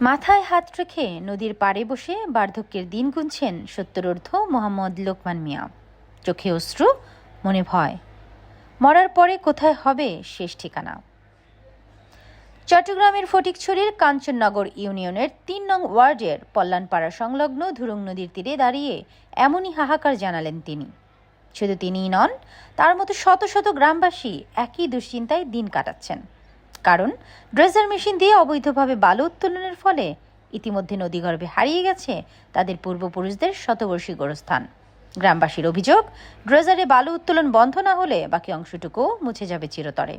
মাথায় হাত রেখে নদীর পাড়ে বসে বার্ধক্যের দিন গুনছেন সত্তরোর্ধ মোহাম্মদ লোকমান মিয়া। চোখে অশ্রু, মনে ভয়। মরার পরে কোথায় হবে শেষ ঠিকানা? চট্টগ্রামের ফটিকছড়ির কাঞ্চননগর ইউনিয়নের তিন নং ওয়ার্ডের পল্লানপাড়া সংলগ্ন ধুরুং নদীর তীরে দাঁড়িয়ে এমনই হাহাকার জানালেন তিনি। শুধু তিনিই নন, তার মতো শত শত গ্রামবাসী একই দুশ্চিন্তায় দিন কাটাচ্ছেন। কারণ ড্রেজার মেশিন দিয়ে অবৈধভাবে বালু উত্তোলনের ফলে ইতিমধ্যে নদীগর্ভে হারিয়ে গেছে তাদের পূর্বপুরুষদের শতবর্ষী গোরস্থান। গ্রামবাসীর অভিযোগ, ড্রেজারে বালু উত্তোলন বন্ধ না হলে বাকি অংশটুকু মুছে যাবে চিরতরে।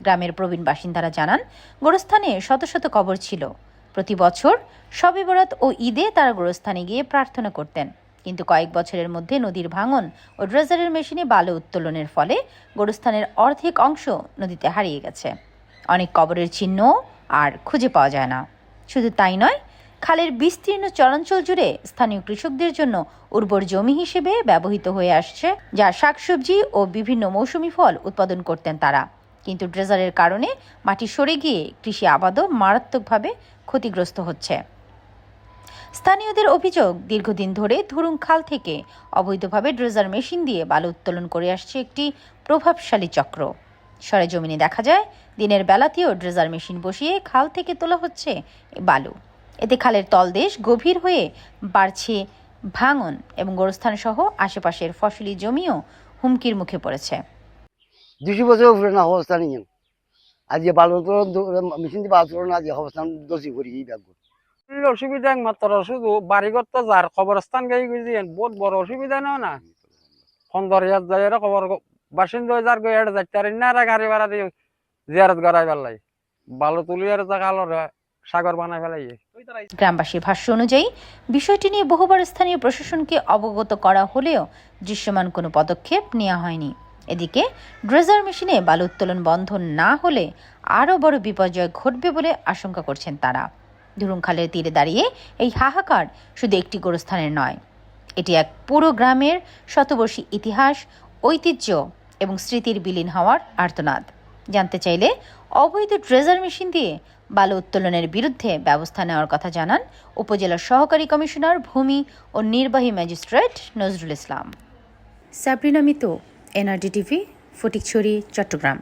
গ্রামের প্রবীণ বাসিন্দারা জানান, গোরস্থানে শত শত কবর ছিল। প্রতি বছর শবে বরাত ও ঈদে তারা গোরস্থানে গিয়ে প্রার্থনা করতেন। কিন্তু কয়েক বছরের মধ্যে নদীর ভাঙন ও ড্রেজারের মেশিনে বালু উত্তোলনের ফলে গোরস্থানের অর্ধেক অংশ নদীতে হারিয়ে গেছে। অনেক কবরের চিহ্ন আর খুঁজে পাওয়া যায় না। শুধু তাই নয়, খালের বিস্তীর্ণ চরাঞ্চল জুড়ে স্থানীয় কৃষকদের জন্য উর্বর জমি হিসেবে ব্যবহৃত হয়ে আসছে, যা শাকসবজি ও বিভিন্ন মৌসুমি ফল উৎপাদন করতেন তারা। কিন্তু ড্রেজারের কারণে মাটি সরে গিয়ে কৃষি আবাদও মারাত্মকভাবে ক্ষতিগ্রস্ত হচ্ছে। স্থানীয়দের অভিযোগ, দীর্ঘদিন ধরে ধুরুং খাল থেকে অবৈধভাবে ড্রেজার মেশিন দিয়ে বালু উত্তোলন করে আসছে একটি প্রভাবশালী চক্র। সরেজমিনে দেখা যায় দিনের বেলাতেও ড্রেজার মেশিন বসিয়ে খাল থেকে তোলা হচ্ছে বালু। এতে খালের তলদেশ গভীর হয়ে বাড়ছে ভাঙন এবং গোরস্থান সহ আশেপাশের ফসলি জমিও হুমকির মুখে পড়েছে। দুশো বছর উপরে না অবস্থা নিয়ে আজ বালু মেশিন দিয়ে বালু তোলন আজ অবস্থান দোষী করি এই ব্যাগ অসুবিধা একমাত্র শুধু বাড়িঘর তো যার কবরস্থান গাই গেছি বহুত বড় অসুবিধা না না? যাই এরা কবর জিয়ারত সাগর বানাই গ্রামবাসীর ভাষ্য অনুযায়ী, বিষয়টি নিয়ে বহুবার স্থানীয় প্রশাসনকে অবগত করা হলেও দৃশ্যমান কোনো পদক্ষেপ নেওয়া হয়নি। এদিকে, ড্রেজার মেশিনে বালু উত্তোলন বন্ধ না হলে আরও বড় বিপর্যয় ঘটবে বলে আশঙ্কা করছেন তারা। ধুরুংখালের তীরে দাঁড়িয়ে এই হাহাকার শুধু একটি গোরস্থানের নয়, এটি এক পুরো গ্রামের শতবর্ষী ইতিহাস, ঐতিহ্য এবং স্মৃতির বিলীন হওয়ার আর্তনাদ। জানতে চাইলে অবৈধ ট্রেজার মেশিন দিয়ে বালু উত্তোলনের বিরুদ্ধে ব্যবস্থা নেওয়ার কথা জানান উপজেলার সহকারী কমিশনার ভূমি ও নির্বাহী magistrate Nazrul Islam. Sabrina Mitu, NRD TV, Fatikchhari, Chattogram.